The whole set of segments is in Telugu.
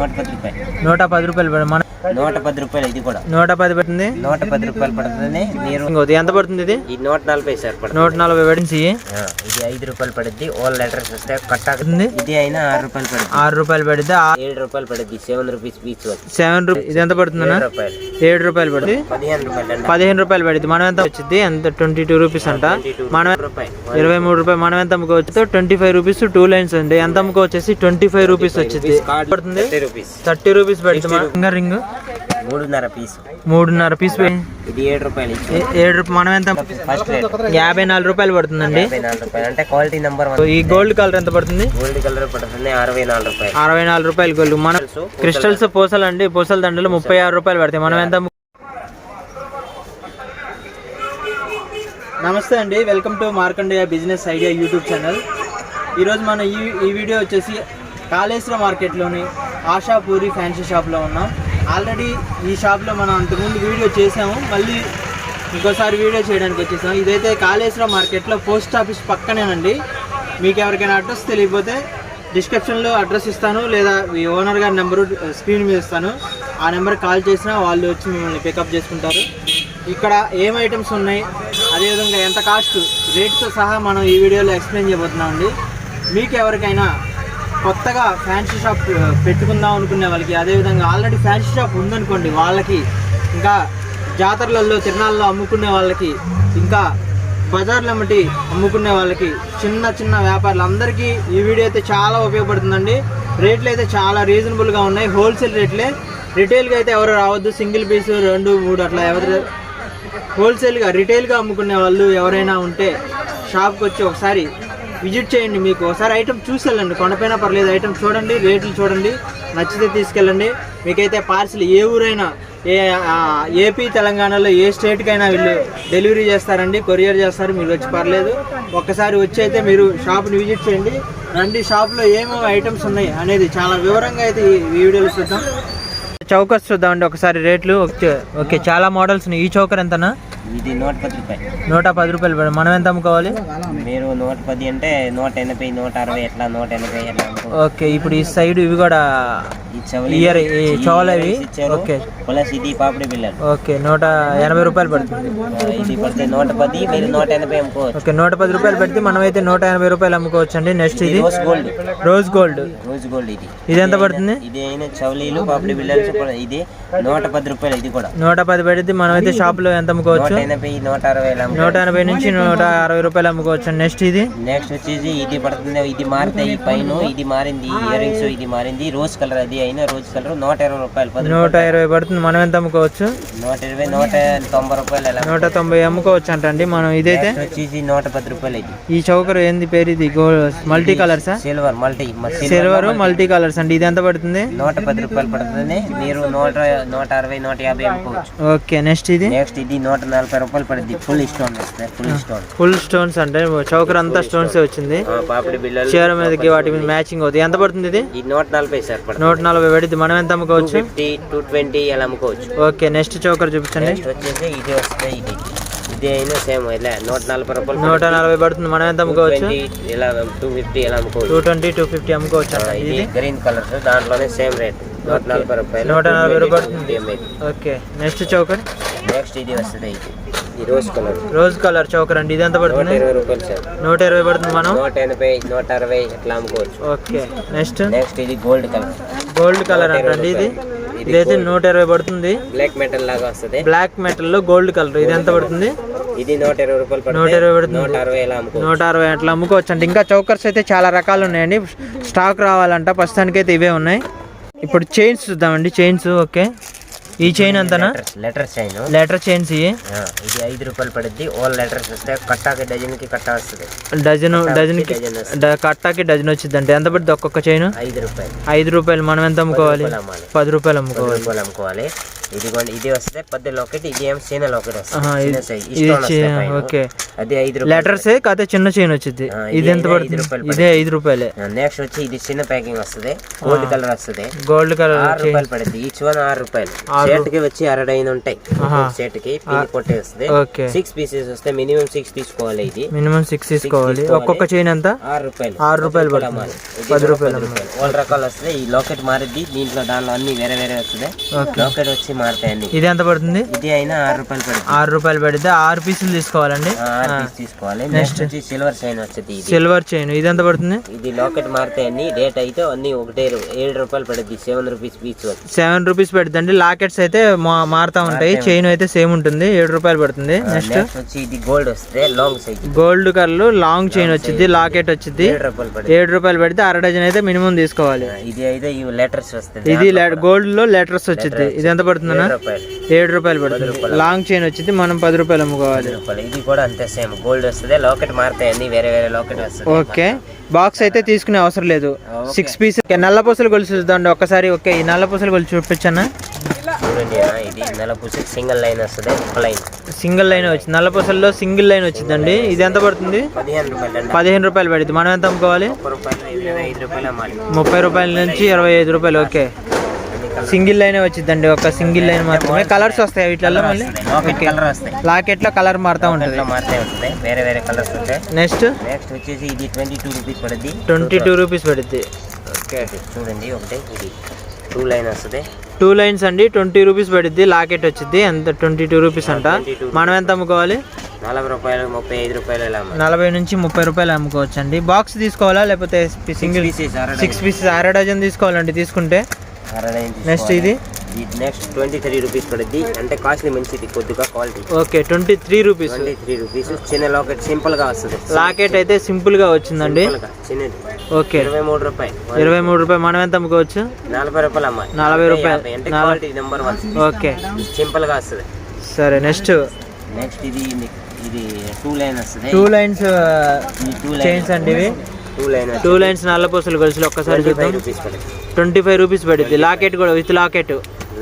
నూట పది రూపాయలు. నూట పది రూపాయలు మన నూట పది రూపాయలు ఇది కూడా. నూట పది పడుతుంది నూట పది రూపాయలు పడుతుంది మీరు ఇంకోటి ఎంత పడుతుంది ఇది? ఈ నూట నలభై సార్ పడుతుంది. నూట నలభై పడింది. ఇది ఐదు రూపాయలు పడుద్ది. ఓల్ లెటర్స్ ఉంది. ఇది అయినా ఆరు రూపాయలు పడుద్ది ఆరు రూపాయలు పడితే ఏడు రూపాయలు పడుద్ది. సెవెన్ రూపీస్ పీస్ వచ్చి సెవెన్ రూపీ ఇది ఎంత పడుతుందన్నా ఏడు రూపాయలు. పడుతుంది పదిహేను రూపాయలు పదిహేను రూపాయలు పడింది మనం ఎంత వచ్చింది ఎంత? ట్వంటీ టూ రూపీస్ అంట. మనం ఇరవై మూడు రూపాయలు. మనం ఎంత అమ్ముకోవచ్చు twenty five rupees two lines అండి. ఎంత అమ్ముకోవచ్చేసి ట్వంటీ ఫైవ్ రూపీస్ వచ్చింది పడుతుంది? Thirty rupees. రూపీస్ పడుతుంది. రింగ్. మూడున్నర పీస్. మూడున్నర పీస్ ఇది ఏడు రూపాయలు ఇచ్చి. ఏడు రూపాయలు మనం ఎంత ఫస్ట్ యాభై నాలుగు రూపాయలు పడుతుందండి. అంటే క్వాలిటీ నెంబర్ ఈ గోల్డ్ కలర్ ఎంత పడుతుంది? గోల్డ్ కలర్ పడుతుంది అరవై నాలుగు రూపాయలు. అరవై నాలుగు రూపాయలు గోల్డ్. మనం క్రిస్టల్స్ పూసలు అండి పూసల దండలు ముప్పై ఆరు రూపాయలు పడతాయి. మనం ఎంత నమస్తే అండి. Welcome to Markandeya business idea YouTube channel. ఈరోజు మనం ఈ ఈ వీడియో వచ్చేసి కాళేశ్వర మార్కెట్లోని ఆశాపూరి ఫ్యాన్సీ షాప్లో ఉన్నాం. ఆల్రెడీ ఈ షాప్లో మనం అంతకుముందు వీడియో చేసాము. మళ్ళీ ఇంకోసారి వీడియో చేయడానికి వచ్చేసాం ఇదైతే కాళేశ్వరం మార్కెట్లో పోస్ట్ ఆఫీస్ పక్కనేనండి. మీకు ఎవరికైనా అడ్రస్ తెలియకపోతే డిస్క్రిప్షన్లో అడ్రస్ ఇస్తాను. లేదా మీ ఓనర్ గారి నెంబరు స్క్రీన్ మీద ఇస్తాను. ఆ నెంబర్ కాల్ చేసినా వాళ్ళు వచ్చి మిమ్మల్ని పికప్ చేసుకుంటారు. ఇక్కడ ఏం ఐటమ్స్ ఉన్నాయి? అదేవిధంగా ఎంత కాస్ట్ రేట్తో సహా మనం ఈ వీడియోలో ఎక్స్ప్లెయిన్ చేయబోతున్నాం అండి మీకు ఎవరికైనా కొత్తగా ఫ్యాన్సీ షాప్ పెట్టుకుందాం అనుకునే వాళ్ళకి అదేవిధంగా ఆల్రెడీ ఫ్యాన్సీ షాప్ ఉందనుకోండి వాళ్ళకి ఇంకా జాతరలలో తిరణాల్లో అమ్ముకునే వాళ్ళకి ఇంకా బజార్లు అమ్మటి అమ్ముకునే వాళ్ళకి చిన్న చిన్న వ్యాపారులు అందరికీ ఈ వీడియో అయితే చాలా ఉపయోగపడుతుందండి. రేట్లు అయితే చాలా రీజనబుల్గా ఉన్నాయి. హోల్సేల్ రేట్లే. రిటైల్గా అయితే ఎవరు రావద్దు. సింగిల్ పీస్ రెండు మూడు అట్లా ఎవరు హోల్సేల్గా రిటైల్గా అమ్ముకునే వాళ్ళు ఎవరైనా ఉంటే షాప్కి వచ్చి ఒకసారి విజిట్ చేయండి మీకు. ఒకసారి ఐటమ్ చూసి వెళ్ళండి. కొండపైన పర్లేదు. ఐటమ్ చూడండి రేట్లు చూడండి నచ్చితే తీసుకెళ్ళండి. మీకైతే పార్సిల్ ఏ ఊరైనా ఏ ఏపీ తెలంగాణలో ఏ స్టేట్కైనా వీళ్ళు డెలివరీ చేస్తారండి కొరియర్ చేస్తారు మీరు వచ్చి పర్లేదు. ఒక్కసారి వచ్చి అయితే మీరు షాప్ని విజిట్ చేయండి. రండి షాప్లో ఏమేమి ఐటమ్స్ ఉన్నాయి అనేది చాలా వివరంగా అయితే ఈ వీడియోలో చూద్దాం. చౌకస్ చూద్దామండి. ఒకసారి రేట్లు ఓకే ఓకే చాలా మోడల్స్ ఉన్నాయి. ఈ చౌకర్ ఎంతనా? ఇది నూట పది రూపాయలు. నూట పది రూపాయలు పడి మనం ఎంత అమ్ముకోవాలి? మీరు నూట పది అంటే నూట ఎనభై నూట అరవై ఎట్లా నూట ఎనభై ఎట్లా ఓకే ఇప్పుడు ఈ సైడ్ ఇవి కూడా ఇయర్ ఇచ్చారు. ఓకే. ప్లస్ ఇది పాపిడి బిల్లలు ఓకే నూట ఎనభై రూపాయలు పడుతుంది. ఇది పడితే నూట పది మీరు నూట ఎనభై అమ్ముకోవచ్చు. ఓకే నూట పది రూపాయలు పెడితే మనం అయితే నూట ఎనభై రూపాయలు అమ్ముకోవచ్చు అండి నెక్స్ట్ ఇది rose gold. Rose gold. Rose gold ఇది. ఇది ఎంత పడుతుంది? ఇది అయినా చవలీలు పాపిడి బిల్లలు ఇది నూట పది రూపాయలు ఇది కూడా. నూట పది పెడితే మనం అయితే షాప్లో ఎంత అమ్ముకోవచ్చు? నూట ఎనభై నూట అరవై ఇలా నూట ఎనభై నుంచి నూట అరవై రూపాయలు అమ్ముకోవచ్చు. నెక్స్ట్ ఇది? నెక్స్ట్ వచ్చేసి ఇది పడుతుంది ఇది మారితే ఈ పైన ఇది మారింది ఇయర్ రింగ్స్ ఇది మారింది రోజ్ కలర్ అది అయినా రోజ్ కలర్ నూట ఇరవై రూపాయలు నూట ఇరవై పడుతుంది. మనం ఎంత అమ్ముకోవచ్చు? నూట ఇరవై నూట తొంభై రూపాయలు నూట తొంభై అమ్ముకోవచ్చు అంటండి మనం ఇదైతే. వచ్చేసి నూట పది రూపాయలు ఇది. ఈ చౌకర్ ఏంది పేరు ఇది? గో multi కలర్సా? Silver multi silver multi. Colours అండి. ఇది ఎంత పడుతుంది? నూట పది రూపాయలు పడుతుంది. మీరు నూట నూట అరవై నూట యాభై అమ్ముకోవచ్చు. ఓకే నెక్స్ట్ ఇది? నెక్స్ట్ ఇది నూట నలభై రూపాయలు పడుద్ది full stone full stone full stones అంటే చౌకర్ అంతా స్టోన్స్ వచ్చింది. చీర మీదకి వాటి మీద మ్యాచింగ్ అవుతుంది. ఎంత పడుతుంది ఇది? నూట నలభై సార్ నూట నలభై పడింది. మనం ఎంత అమ్ముకోవచ్చు? ఫిఫ్టీ టూ ట్వంటీ అమ్ముకోవచ్చు. ఓకే నెక్స్ట్ చౌకర్ చూపించండి. వచ్చేసి ఇది వస్తుంది ఇది. ఇది అయినా సేమ్ ఇలా నూట నలభై రూపాయలు నూట నలభై పడుతుంది. మనం ఎంత అమ్ముకోవచ్చు? ఇలా టూ ఫిఫ్టీ ఇలా అమ్ముకోవచ్చు. టూ ట్వంటీ టూ ఫిఫ్టీ అమ్ముకోవచ్చు. ఇది? గ్రీన్ కలర్స్ దాంట్లోనే సేమ్ రేట్. నూట నలభై రూపాయలు నూట నలభై రూపాయలు ఓకే. Next choker? నెక్స్ట్ ఇది వస్తుంది ఇది. Rose colour. Rose colour choker అండి. ఇది ఎంత పడుతుంది? ఇరవై రూపాయలు సార్. నూట ఇరవై పడుతుంది మనం? నూట ఎనభై నూట అరవై ఇట్లా అమ్ముకోవచ్చు. ఓకే. నెక్స్ట్? నెక్స్ట్ ఇది గోల్డ్ కలర్. గోల్డ్ కలర్ అంటండి ఇది. ఇదైతే నూట ఇరవై పడుతుంది. బ్లాక్ మెటల్ లాగా వస్తుంది. బ్లాక్ మెటల్లో గోల్డ్ కలర్ ఇది ఎంత పడుతుంది? ఇది నూట ఇరవై రూపాయలు నూట ఇరవై పడుతుంది. నూట అరవై నూట అరవై అట్లా అమ్ముకోవచ్చు అంటే ఇంకా చౌకర్స్ అయితే చాలా రకాలు ఉన్నాయండి. స్టాక్ రావాలంట. ప్రస్తుతానికి అయితే ఇవే ఉన్నాయి. ఇప్పుడు చైన్స్ చూద్దామండి. చైన్స్ ఓకే ఈ చైన్ అంతనా? లెటర్ చైన్ లెటర్ చైన్స్ ఇది ఐదు రూపాయలు పడుద్ది. ఓల్ లెటర్స్ వస్తాయి కట్టాకి డజన్కి కట్ట వస్తుంది. డజన్ డజన్కి కట్టాకి డజన్ వచ్చింది అంటే ఎంత పడుతుంది ఒక్కొక్క చైన్ ఐదు రూపాయలు. ఐదు రూపాయలు మనం ఎంత అమ్ముకోవాలి? పది రూపాయలు అమ్ముకోవాలి. అమ్ముకోవాలి. ఇదిగోండి ఇది వస్తే పెద్ద లాకెట్ ఇది ఏం చిన్న లాకెట్ వస్తుంది ఓకే అది ఐదు రూపాయలు లెటర్స్ కాకపోతే చిన్న చైన్ వచ్చింది ఇది ఎంత పడుతుంది ఇదే ఐదు రూపాయలే నెక్స్ట్ వచ్చి ఇది చిన్న ప్యాకింగ్ వస్తుంది గోల్డ్ కలర్ వస్తుంది గోల్డ్ కలర్ ఆరు రూపాయలు పడుతుంది ఈచ్ వన్ ఆరు రూపాయలు షర్ట్కి వచ్చి అరవై ఐదు ఉంటాయి షర్ట్కి కొట్టే వస్తుంది ఓకే సిక్స్ పీసెస్ వస్తే మినిమం సిక్స్ తీసుకోవాలి ఇది మినిమం సిక్స్ తీసుకోవాలి ఒక్కొక్క చైన్ ఎంత ఆరు రూపాయలు ఆరు రూపాయలు పడుతుంది పది రూపాయలు వాళ్ళ రకాలు వస్తాయి ఈ లాకెట్ మారిద్ది దీంట్లో దానిలో అన్ని వేరే వేరే వస్తుంది లాకెట్ వచ్చి మారుతాయి అన్ని ఇది ఎంత పడుతుంది? ఇది అయినా ఆరు రూపాయలు పడుతుంది. ఆరు రూపాయలు పడితే ఆరు పీసులు తీసుకోవాలండి? తీసుకోవాలి. నెక్స్ట్ వచ్చి సిల్వర్ వచ్చేది ఇది. Silver chain. ఇది ఎంత పడుతుంది? ఇది లాకెట్ మారితే అన్ని రేట్ అయితే అన్ని ఒకటే ఏడు రూపాయలు పడుద్ది. Seven rupees piece seven rupees పడుతుంది లాకెట్స్ అయితే మారుతా ఉంటాయి. చైన్ అయితే సేమ్ ఉంటుంది. ఏడు రూపాయలు పడుతుంది. నెక్స్ట్. వచ్చి ఇది గోల్డ్ వస్తే long size gold colour long chain వచ్చింది లాకెట్ వచ్చింది ఏడు రూపాయలు పడుతుంది. పెడితే అర డజన్ అయితే మినిమం తీసుకోవాలి. ఇది అయితే లెటర్స్ వస్తుంది. ఇది గోల్డ్లో లెటర్స్ వచ్చింది ఇది ఎంత పడుతుందన్నా? ఏడు రూపాయలు. పడుతుంది. లాంగ్ చైన్ వచ్చింది మనం పది రూపాయలు అమ్ముకోవాలి. ఇది కూడా అంతే సేమ్ గోల్డ్ వస్తుంది లాకెట్ మారుతాయి వేరే వేరే లాకెట్ వస్తుంది. ఓకే. బాక్స్ అయితే తీసుకునే అవసరం లేదు. సిక్స్ పీస్ నల్ల పూసలు గొలుసు చూద్దాండి ఒక్కసారి ఓకే ఈ నల్ల పూసలు గొలుసు చూపించానా చూడండి ఆ, ఇది నెల పుసి సింగిల్ లైన్ వస్తుంది ఒక లైన్ సింగిల్ లైన్ వచ్చింది. నల్ల పూసల్లో సింగిల్ లైన్ వచ్చిందండి. ఇది ఎంత పడుతుంది? పదిహేను రూపాయలు పడుతుంది. మనం ఎంత అమ్ముకోవాలి? ముప్పై రూపాయలు నుంచి ఇరవై ఐదు రూపాయలు ఓకే. సింగిల్ లైన్ వచ్చిందండి ఒక సింగిల్ లైన్ మాత్రమే. కలర్స్ వస్తాయి వీటిల్లో మళ్ళీ? లాకెట్ కలర్ వస్తాయి. లాకెట్లో కలర్ మారుతా ఉంటుంది. వేరే వేరే కలర్స్ ఉంటాయి. నెక్స్ట్ నెక్స్ట్ వచ్చేసి ఇది ట్వంటీ టూ రూపీస్ పడుద్ది. ట్వంటీ టూ రూపీస్ పడుద్ది. ఓకే చూడండి ఒకటి ఇది టూ లైన్ వస్తుంది. టూ లైన్స్ అండి. ట్వంటీ రూపీస్ పడుద్ది. లాకెట్ వచ్చింది ఎంత? ట్వంటీ టూ రూపీస్ అంట మనం ఎంత అమ్ముకోవాలి? నలభై రూపాయలు ముప్పై ఐదు రూపాయలు నలభై నుంచి ముప్పై రూపాయలు అమ్ముకోవచ్చు అండి బాక్స్ తీసుకోవాలా? లేకపోతే సింగిల్ సిక్స్ పీసెస్ అర డజన్ తీసుకోవాలండి తీసుకుంటే. నెక్స్ట్ ఇది? నెక్స్ట్ ట్వంటీ త్రీ రూపీస్ పడుద్ది. అంటే కాస్ట్లీ మంచిది కొద్దిగా quality okay twenty three rupees twenty three rupees చిన్న లాకెట్ సింపుల్గా వస్తుంది. లాకెట్ అయితే సింపుల్గా వచ్చిందండి. చిన్నది. ఓకే. ఇరవై మూడు రూపాయలు. ఇరవై మూడు రూపాయలు. మనం ఎంత అమ్ముకోవచ్చు? నలభై రూపాయలు అమ్మాలి నలభై రూపాయలు. అంటే క్వాలిటీ నెంబర్ వన్ ఓకే. సింపుల్గా వస్తుంది. సరే నెక్స్ట్ నెక్స్ట్ ఇది ఇది టూ లైన్ వస్తుంది. టూ లైన్స్ టూ చైన్స్ అండి ఇవి. టూ లైన్ టూ లైన్స్ నల్ల పూసలు గొలుసులు ఒక్కసారి చూద్దాం. ట్వంటీ ఫైవ్ రూపీస్ పడుద్ది. లాకెట్ కూడా విత్ లాకెట్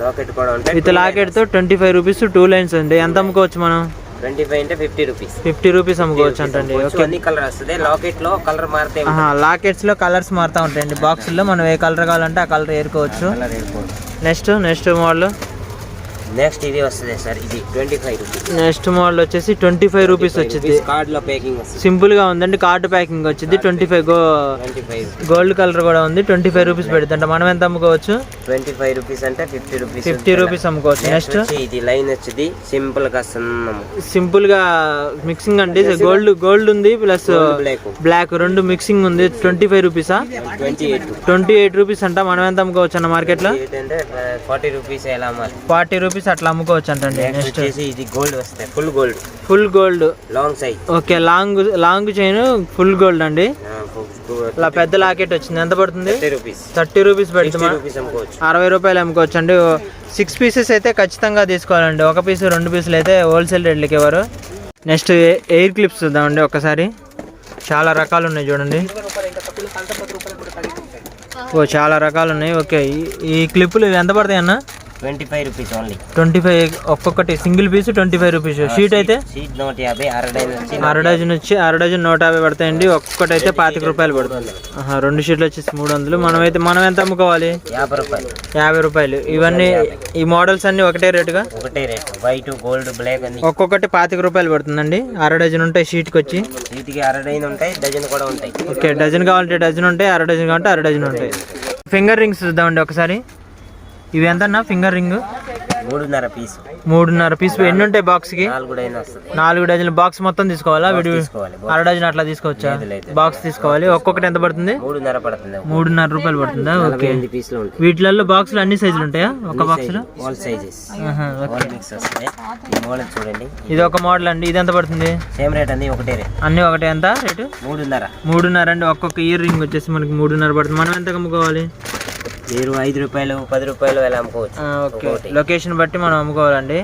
లాకెట్ కూడా ఉంటాయి with లాకెట్తో twenty five rupees two lines అండి. ఎంత అమ్ముకోవచ్చు మనం? ట్వంటీ ఫైవ్ అంటే ఫిఫ్టీ రూపీస్ ఫిఫ్టీ రూపీస్ అమ్ముకోవచ్చు అంటండి. ఓకే అన్ని కలర్ వస్తుంది. లాకెట్లో కలర్ మారితే లాకెట్స్లో కలర్స్ మారుతా ఉంటాయండి. బాక్సుల్లో మనం ఏ కలర్ కావాలంటే ఆ కలర్ ఏరుకోవచ్చు. నెక్స్ట్ నెక్స్ట్ మోడల్ నెక్స్ట్ ఇది వస్తుంది సార్ ఇది twenty five rupees next model వచ్చేసి ట్వంటీ ఫైవ్ రూపీస్ వచ్చింది. కార్డ్లో ప్యాకింగ్ వస్తుంది. సింపుల్గా ఉందండి కార్డు ప్యాకింగ్ వచ్చింది. Twenty five go gold colour కూడా ఉంది. ట్వంటీ ఫైవ్ రూపీస్ పెడుతుంట మనం ఎంత అమ్ముకోవచ్చు? ట్వంటీ ఫైవ్ రూపీస్ అంటే ఫిఫ్టీ రూపీస్ ఫిఫ్టీ రూపీస్ అమ్ముకోవచ్చు. నెక్స్ట్ ఇది లైన్ వచ్చింది సింపుల్గా సన్నము సింపుల్గా మిక్సింగ్ అండి. గోల్డ్ గోల్డ్ ఉంది ప్లస్ బ్లాక్ బ్లాక్ రెండు మిక్సింగ్ ఉంది. ట్వంటీ ఫైవ్ రూపీసా ట్వంటీ ఎయిట్ రూపీస్ అంట. మనం ఎంత అమ్ముకోవచ్చు అన్న మార్కెట్లో? ఫార్టీ రూపీస్ ఎలా అమ్మాలి? ఫార్టీ రూపీస్ అట్లా అమ్ముకోవచ్చు అంటండి నెక్స్ట్ వచ్చేసి ఇది గోల్డ్ వస్తాయి full gold full gold long size okay long long chain full gold అండి. ఇలా పెద్ద లాకెట్ వచ్చింది. ఎంత పడుతుంది? థర్టీ రూపీస్ రూపీస్ రూపీస్ అమ్ముకోవచ్చు. అరవై రూపాయలు అమ్ముకోవచ్చు అండి సిక్స్ పీసెస్ అయితే ఖచ్చితంగా తీసుకోవాలండి. ఒక పీస్ రెండు పీసులు అయితే హోల్సేల్ రేట్లకి ఇవ్వరు. నెక్స్ట్ ఎయిర్ క్లిప్స్ చూద్దామండి ఒకసారి. చాలా రకాలు ఉన్నాయి చూడండి. ఓ చాలా రకాలు ఉన్నాయి. ఓకే ఈ- ఈ క్లిప్పులు ఇవి ఎంత పడతాయి అన్న? Twenty five rupees only twenty five ఒక్కొక్కటి single piece twenty five rupees sheet అయితే? సీట్ నూట యాభై అర డజన్ వచ్చి అర డజన్ నూట యాభై పడతాయండి. ఒక్కొక్కటి అయితే పాతిక రూపాయలు పడుతుంది. రెండు షీట్లు వచ్చేసి మూడు వందలు. మనం అయితే మనం ఎంత అమ్ముకోవాలి? యాభై రూపాయలు. యాభై రూపాయలు. ఇవన్నీ ఈ మోడల్స్ అన్ని ఒకటే రేటుగా ఒకటే రేట్ వైట్ గోల్డ్ బ్లాక్ అన్ని. ఒక్కొక్కటి పాతిక రూపాయలు పడుతుందండి. అర డజన్ ఉంటాయి షీట్కి వచ్చి. వీటికి అరడైన ఉంటాయి డజన్ కూడా ఉంటాయి. ఓకే డజన్ కావాలంటే డజన్ ఉంటాయి అర డజన్ కావాలంటే అర డజన్ ఉంటాయి. ఫింగర్ రింగ్స్ చూద్దామండి ఒకసారి. ఇవి ఎంత అన్న ఫింగర్ రింగ్ మూడున్నర పీస్ మూడున్నర పీస్ ఎన్ని ఉంటాయి బాక్స్కి? నాలుగు డజన్ బాక్స్ మొత్తం తీసుకోవాలా? విడి అర డజన్ అట్లా తీసుకోవచ్చా. బాక్స్ తీసుకోవాలి. ఒక్కొక్కటి ఎంత పడుతుంది? మూడున్నర రూపాయలు పడుతుందా? ఓకే. వీటిలలో బాక్సులు అన్ని సైజులు ఉంటాయా? ఒక బాక్స్లో చూడండి. ఇది ఒక మోడల్ అండి. ఇది ఎంత పడుతుంది? సేమ్ రేట్ అన్ని ఒకటే రేట్ అన్ని ఒకటే ఎంత రేటు? మూడున్నర. మూడున్నర అండి. ఒక్కొక్క ఇయర్ రింగ్ వచ్చేసి మనకి మూడున్నర పడుతుంది. మనం ఎంత అమ్ముకోవాలి? మీరు ఐదు రూపాయలు పది రూపాయలు ఎలా అమ్ముకోవచ్చు? ఓకే. లొకేషన్ బట్టి మనం అమ్ముకోవాలండి.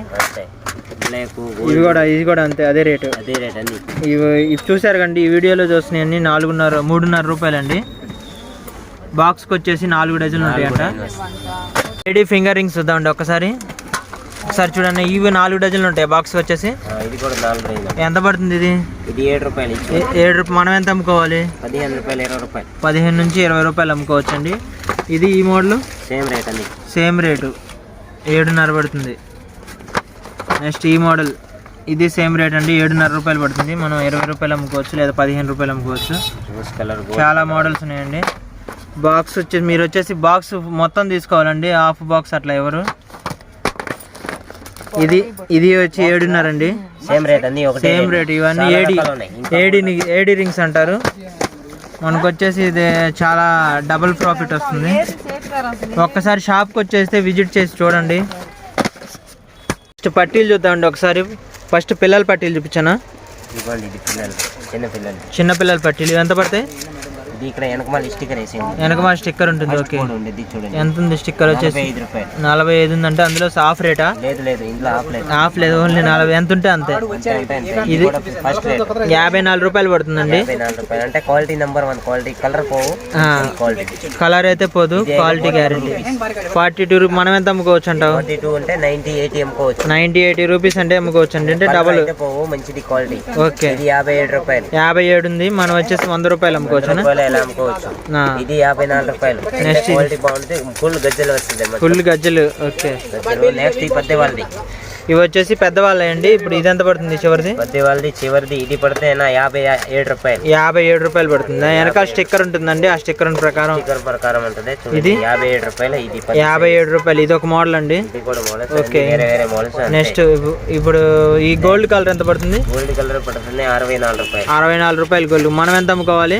ఇవి కూడా ఇది కూడా అంతే అదే రేటు. అదే రేట్ అన్ని. ఇవి ఇవి చూసారు కండి ఈ వీడియోలో చూస్తున్నాయన్ని నాలుగున్నర మూడున్నర రూపాయలండి. బాక్స్కి వచ్చేసి నాలుగు డజన్లు ఉంటాయంట. లేడీ ఫింగర్ రింగ్స్ చూద్దామండి ఒకసారి. ఒకసారి చూడండి ఇవి నాలుగు డజన్లు ఉంటాయి బాక్స్ వచ్చేసి. ఇది కూడా నాలుగు ఎంత పడుతుంది ఇది? ఇది ఏడు రూపాయలు ఏడు రూపాయలు మనం ఎంత అమ్ముకోవాలి? పదిహేను రూపాయలు ఇరవై రూపాయలు. పదిహేను నుంచి ఇరవై రూపాయలు అమ్ముకోవచ్చు అండి ఇది ఈ మోడల్? సేమ్ రేట్ అండి. Same rate. ఏడున్నర పడుతుంది. నెక్స్ట్ ఈ మోడల్. ఇది సేమ్ రేట్ అండి. ఏడున్నర రూపాయలు పడుతుంది. మనం ఇరవై రూపాయలు అమ్ముకోవచ్చు లేదా పదిహేను రూపాయలు అమ్ముకోవచ్చు. కలర్ చాలా మోడల్స్ ఉన్నాయండి. బాక్స్ వచ్చేసి మీరు వచ్చేసి బాక్స్ మొత్తం తీసుకోవాలండి. హాఫ్ బాక్స్ అట్లా ఎవరు? ఇది ఇది వచ్చి ఏడున్నర అండి. సేమ్ రేట్ అండి. సేమ్ రేట్ ఇవన్నీ ఏడి ఏడి ఏడి రింగ్స్ అంటారు? మనకు వచ్చేసి ఇది చాలా డబుల్ ప్రాఫిట్ వస్తుంది. ఒక్కసారి షాప్కి వచ్చేస్తే విజిట్ చేసి చూడండి. ఫస్ట్ పట్టీలు చూద్దామండి ఒకసారి. ఫస్ట్ పిల్లల పట్టీలు చూపించానా? చిన్న పిల్లలు. చిన్న పిల్లల పట్టీలు. ఎంత పడతాయి? ఇది ఇక్కడ వెనకమాల స్టిక్కర్ వేసింది ఉంటుంది ఓకే. చూడండి. ఎంత ఉంది స్టిక్కర్ వచ్చేసి? నలభై ఐదు రూపాయలు. నలభై ఐదు ఉందంటే అందులో హాఫ్ రేటా? లేదు లేదు ఇంట్లో ఆఫ్ లేదు. హాఫ్ లేదు ఓన్లీ నలభై. ఎంత ఉంటే అంతే. ఇది కూడా ఫస్ట్ రేట్. యాభై నాలుగు రూపాయలు పడుతుందండి. అంటే quality number one quality colour పోవు క్వాలిటీ కలర్ అయితే పోదు క్వాలిటీ గ్యారెంటీ ఫార్టీ టూ మనం ఎంత అమ్ముకోవచ్చు అంటావు? ఫార్టీ టూ అంటే నైన్టీ ఎయిటీ అమ్ముకోవచ్చు. నైన్టీ ఎయిటీ రూపీస్ అంటే అమ్ముకోవచ్చు అండి అంటే డబల్ అయితే పోవు మంచిది క్వాలిటీ ఓకే ఇది యాభై ఏడు రూపాయలు. యాభై ఏడు ఉంది మనం వచ్చేసి వంద రూపాయలు అమ్ముకోవచ్చు రూపాయలు అమ్ముకోవచ్చు. ఇది యాభై నాలుగు రూపాయలు. క్వాలిటీ బాగుంటుంది ఫుల్ గజ్జలు వస్తుంది ఫుల్ గజ్జలు ఓకే. నెక్స్ట్ ఈ పద్దె వాళ్ళది ఇవి వచ్చేసి పెద్దవాళ్ళే అండి ఇప్పుడు ఇది ఎంత పడుతుంది చివరిది? పద్దె వాళ్ళది చివరిది ఇది పడితే యాభై ఏడు రూపాయలు. యాభై ఏడు రూపాయలు పడుతుంది. వెనకాల స్టిక్కర్ ఉంటుందండి. ఆ స్టిక్కర్ ప్రకారం. స్టిక్కర్ ప్రకారం ఉంటుంది. ఇది? యాభై ఏడు రూపాయలు ఇది. యాభై ఏడు రూపాయలు. ఇది ఒక మోడల్ అండి. ఓకే. నెక్స్ట్ ఇప్పుడు ఈ గోల్డ్ కలర్ ఎంత పడుతుంది? గోల్డ్ కలర్ పడుతుంది అరవై నాలుగు రూపాయలు. అరవై నాలుగు రూపాయలు గోల్డ్. మనం ఎంత అమ్ముకోవాలి?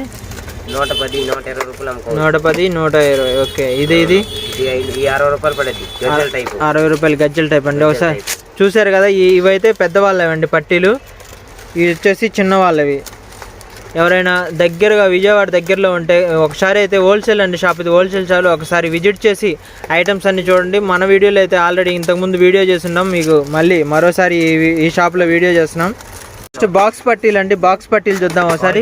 నూట పది నూట ఇరవై రూపాయలు అమ్ముకోవచ్చు. నూట పది నూట ఇరవై ఓకే. ఇది ఇది? అరవై రూపాయలు పడేది గజ్జల టైప్ అరవై రూపాయలు గజ్జల టైప్ అండి. ఒకసారి చూసారు కదా ఇవైతే పెద్ద వాళ్ళవండి పట్టీలు. ఇవి వచ్చేసి చిన్న వాళ్ళవి ఎవరైనా దగ్గరగా విజయవాడ దగ్గరలో ఉంటే ఒకసారి అయితే హోల్సేల్ అండి షాప్ ఇది. హోల్సేల్ షాప్ ఒకసారి విజిట్ చేసి ఐటమ్స్ అన్ని చూడండి. మన వీడియోలో అయితే ఆల్రెడీ ఇంతకుముందు వీడియో చేస్తున్నాం మీకు మళ్ళీ మరోసారి ఈ షాప్లో వీడియో చేస్తున్నాం. నెక్స్ట్ బాక్స్ పట్టీలు అండి బాక్స్ పట్టీలు చూద్దాం ఒకసారి.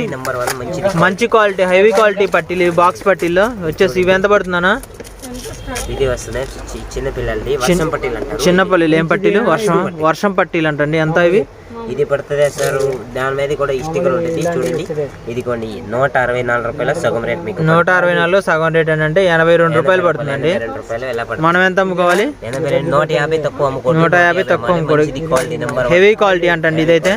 మంచి క్వాలిటీ హెవీ క్వాలిటీ పట్టీలు బాక్స్ పట్టీల్లో. వచ్చేసి ఇవి ఎంత పడుతుందన్నా ఇది వస్తుంది చిన్న పిల్లలది వర్షం పట్టీలు అంటారు. చిన్న పల్లీలు ఏం పట్టీలు? వర్షం వర్షం పట్టీలు అంటండి. ఎంత ఇవి? ఇది పడుతుంది సార్ దాని మీద కూడా స్టిక్కర్ ఉంటుంది చూడండి. ఇది కొన్ని నూట అరవై నాలుగు రూపాయల సగం రేట్ మీకు నూట అరవై నాలుగులో సగం రేట్ అని అంటే ఎనభై రెండు రూపాయలు పడుతుందండి మనం ఎంత అమ్ముకోవాలి? ఎనభై రెండు నూట యాభై తక్కువ అమ్ముకోండి. నూట యాభై తక్కువ నెంబర్ హెవీ క్వాలిటీ అంటండి ఇదైతే.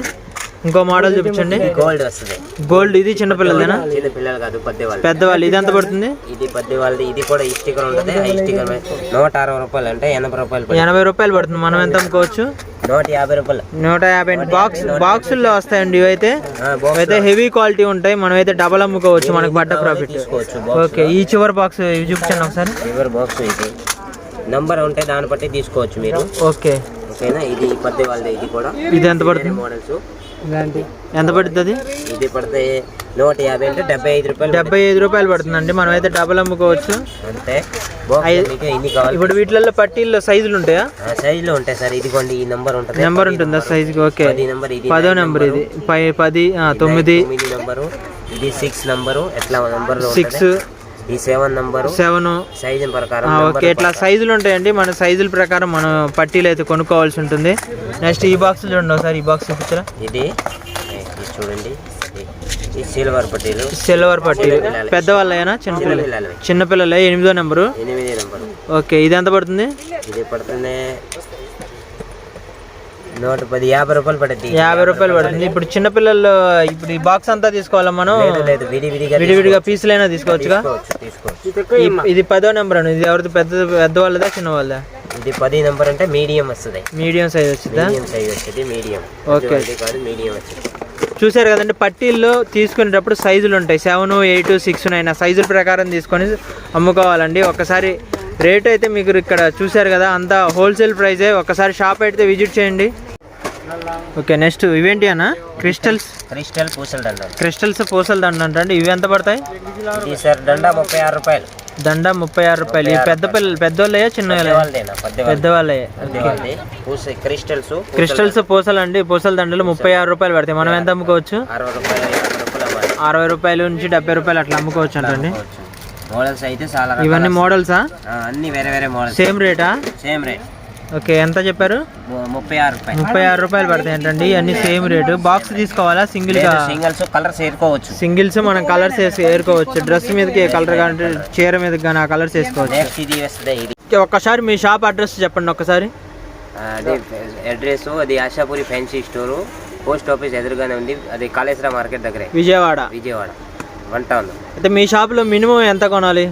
ఇంకో మోడల్ చూపించండి. గోల్డ్ వస్తుంది. గోల్డ్ ఇది చిన్న పిల్లలదేనా? చిన్న పిల్లలు కాదు పద్దె వాళ్ళు పెద్దవాళ్ళు. ఇది ఎంత పడుతుంది? ఇది పద్దె వాళ్ళది ఇది కూడా ఈ స్టిక్కర్ ఉంటుంది. ఆ స్టిక్కర్ నూట అరవై రూపాయలు అంటే ఎనభై రూపాయలు పడుతుంది. ఎనభై రూపాయలు పడుతుంది. మనం ఎంత అమ్ముకోవచ్చు? నూట యాభై రూపాయలు. నూట యాభై బాక్స్ బాక్సుల్లో వస్తాయండి ఇవైతే అయితే. హెవీ క్వాలిటీ ఉంటాయి. మనం అయితే డబల్ అమ్ముకోవచ్చు మనకు పడ్డ ప్రాఫిట్ తీసుకోవచ్చు ఓకే ఈ చివరి బాక్స్ ఇవి చూపించండి ఒకసారి. ఫీవర్ బాక్స్ ఇది. నంబర్ ఉంటే దాన్ని బట్టి తీసుకోవచ్చు మీరు. ఓకే. ఓకేనా ఇది పద్దె వాళ్ళది ఇది కూడా. ఇది ఎంత పడుతుంది? మోడల్స్ ఎంత పడుతుంది? ఇది పడితే నూట యాభై అంటే డెబ్బై ఐదు రూపాయలు డెబ్బై ఐదు రూపాయలు పడుతుందండి. మనం అయితే డబల్ అమ్ముకోవచ్చు. అంతే. మీకు ఎన్ని కావాలి. ఇప్పుడు వీటిలలో పట్టీల్లో సైజులు ఉంటాయా? ఆ సైజులో ఉంటాయి సార్. ఇదిగోండి ఈ నంబర్ ఉంటుంది. నెంబర్ ఉంటుందా? సైజుకి ఓకే. నంబర్ ఇది పదో నెంబర్ ఇది. పై పది తొమ్మిది. తొమ్మిది నంబరు ఇది సిక్స్ నంబరు ఎట్లా నంబర్ సిక్స్ ఈ సెవెన్ నంబరు సెవెన్ సైజు ప్రకారం ఓకే ఇట్లా సైజులు ఉంటాయండి. మన సైజుల ప్రకారం మనం పట్టీలు అయితే కొనుక్కోవాల్సి ఉంటుంది. నెక్స్ట్ ఈ బాక్స్ చూడండి ఒకసారి. ఈ బాక్స్ చూపించరా? ఇది చూడండి. సిల్వర్ పట్టీలు. సిల్వర్ పట్టీలు. పెద్దవాళ్ళైనా చిన్నపిల్లలు పిల్లలు చిన్నపిల్లలే ఎనిమిదో నెంబరు ఎనిమిది నంబరు ఓకే ఇది ఎంత పడుతుంది? ఇది పడుతుంది నూట పది యాభై రూపాయలు పడుద్ది. యాభై రూపాయలు పడుతుంది. ఇప్పుడు చిన్నపిల్లలు ఇప్పుడు ఈ బాక్స్ అంతా తీసుకోవాలా మనం? లేదు లేదు విడివిడిగా విడివిడిగా పీసులైనా తీసుకోవచ్చుగా? తీసుకోవచ్చు ఇది పదో నెంబర్ అండి ఇది ఎవరిది? పెద్ద పెద్ద వాళ్ళదా చిన్న వాళ్ళదా ఇది పది నంబర్ అంటే మీడియం వస్తుంది. మీడియం సైజ్ వచ్చిందా మీడియం సైజ్ వచ్చేది మీడియం ఓకే. ఇది కాదు మీడియం వచ్చేది చూసారు కదండి పట్టీల్లో తీసుకునేటప్పుడు సైజులు ఉంటాయి. సెవెన్ ఎయిట్ సిక్స్ నైన్ ఆ సైజుల ప్రకారం తీసుకొని అమ్ముకోవాలండి. ఒకసారి రేట్ అయితే మీకు ఇక్కడ చూసారు కదా అంతా హోల్సేల్ ప్రైజే ఒకసారి షాప్ అయితే విజిట్ చేయండి. ఓకే నెక్స్ట్ ఇవేంటి అన్న? క్రిస్టల్స్? క్రిస్టల్ పూసల దండ. క్రిస్టల్స్ పూసల దండ అంటే ఇవి ఎంత పడతాయి? ఇది సార్ దండ ముప్పై ఆరు రూపాయలు. దండ ముప్పై ఆరు రూపాయలు. ఈ పెద్ద పిల్లలు పెద్దోళ్ళయా చిన్న పెద్దవాళ్ళే క్రిస్టల్స్ క్రిస్టల్స్ పూసలు అండి. పూసల దండలు ముప్పై ఆరు రూపాయలు పడతాయి. మనం ఎంత అమ్ముకోవచ్చు? అరవై రూపాయలు నుంచి డెబ్బై రూపాయలు అట్లా అమ్ముకోవచ్చు అంటండి. మోడల్స్ అయితే చాలా. ఇవన్నీ మోడల్సా? అన్ని వేరే వేరే models. Same రేటా? Same rate. Okay ఎంత చెప్పారు? ముప్పై ఆరు రూపాయలు. ముప్పై ఆరు రూపాయలు పడతాయి ఏంటండి? అన్ని సేమ్ రేటు? బాక్స్ తీసుకోవాలా సింగిల్గా? సింగల్స్ కలర్స్ ఏరుకోవచ్చు సింగిల్స్ మనం కలర్స్ వేసి ఏరుకోవచ్చు డ్రెస్ మీదకి కలర్ కానీ చీర మీదకి కానీ ఆ కలర్స్ వేసుకోవచ్చు ఒక్కసారి మీ షాప్ అడ్రస్ చెప్పండి ఒక్కసారి. అది అడ్రస్ అది Ashapuri fancy store. Post office ఎదురుగానే ఉంది. అది కాళేశ్వర మార్కెట్ దగ్గరే. విజయవాడ. విజయవాడ. One town. అయితే మీ షాప్లో మినిమం ఎంత కొనాలి?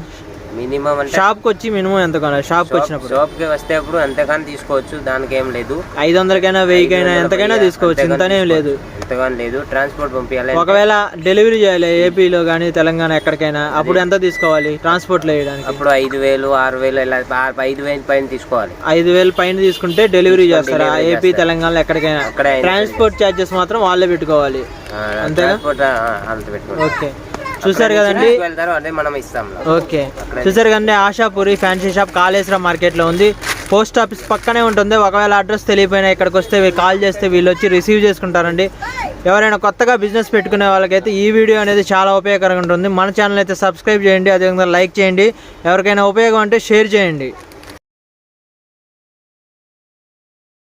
మినిమం అంటే షాప్కి వచ్చి మినిమం ఎంత కొనాలి? షాప్కి వచ్చినప్పుడు షాప్కి వస్తే అప్పుడు అంతగాని తీసుకోవచ్చు దానికి ఏం లేదు. ఐదు వందలకైనా వెయ్యికైనా ఎంతకైనా తీసుకోవచ్చు ఇంతనే లేదు. ఎంతగాని లేదు. ట్రాన్స్పోర్ట్ పంపించాలి ఒకవేళ డెలివరీ చేయాలి ఏపీలో కానీ తెలంగాణ ఎక్కడికైనా అప్పుడు ఎంత తీసుకోవాలి ట్రాన్స్పోర్ట్లో వేయడానికి? అప్పుడు ఐదు వేలు ఆరు వేలు ఇలా ఐదు వేలు పైన తీసుకోవాలి. ఐదు వేలు పైన తీసుకుంటే డెలివరీ చేస్తారా? ఏపీ తెలంగాణలో ఎక్కడికైనా? ట్రాన్స్పోర్ట్ ఛార్జెస్ మాత్రం వాళ్ళే పెట్టుకోవాలి. అంత ఓకే. చూసారు కదండి? మనం ఇస్తాం. ఓకే. చూసారు కదండి? ఆశాపురి ఫ్యాన్సీ షాప్ కాళేశ్వరం మార్కెట్లో ఉంది. పోస్ట్ ఆఫీస్ పక్కనే ఉంటుంది. ఒకవేళ అడ్రస్ తెలియపోయినా ఇక్కడికి వస్తే కాల్ చేస్తే వీళ్ళు వచ్చి రిసీవ్ చేసుకుంటారండి. ఎవరైనా కొత్తగా బిజినెస్ పెట్టుకునే వాళ్ళకైతే ఈ వీడియో అనేది చాలా ఉపయోగకరంగా ఉంటుంది. మన ఛానల్ అయితే సబ్స్క్రైబ్ చేయండి. అదేవిధంగా లైక్ చేయండి. ఎవరికైనా ఉపయోగం అంటే షేర్ చేయండి.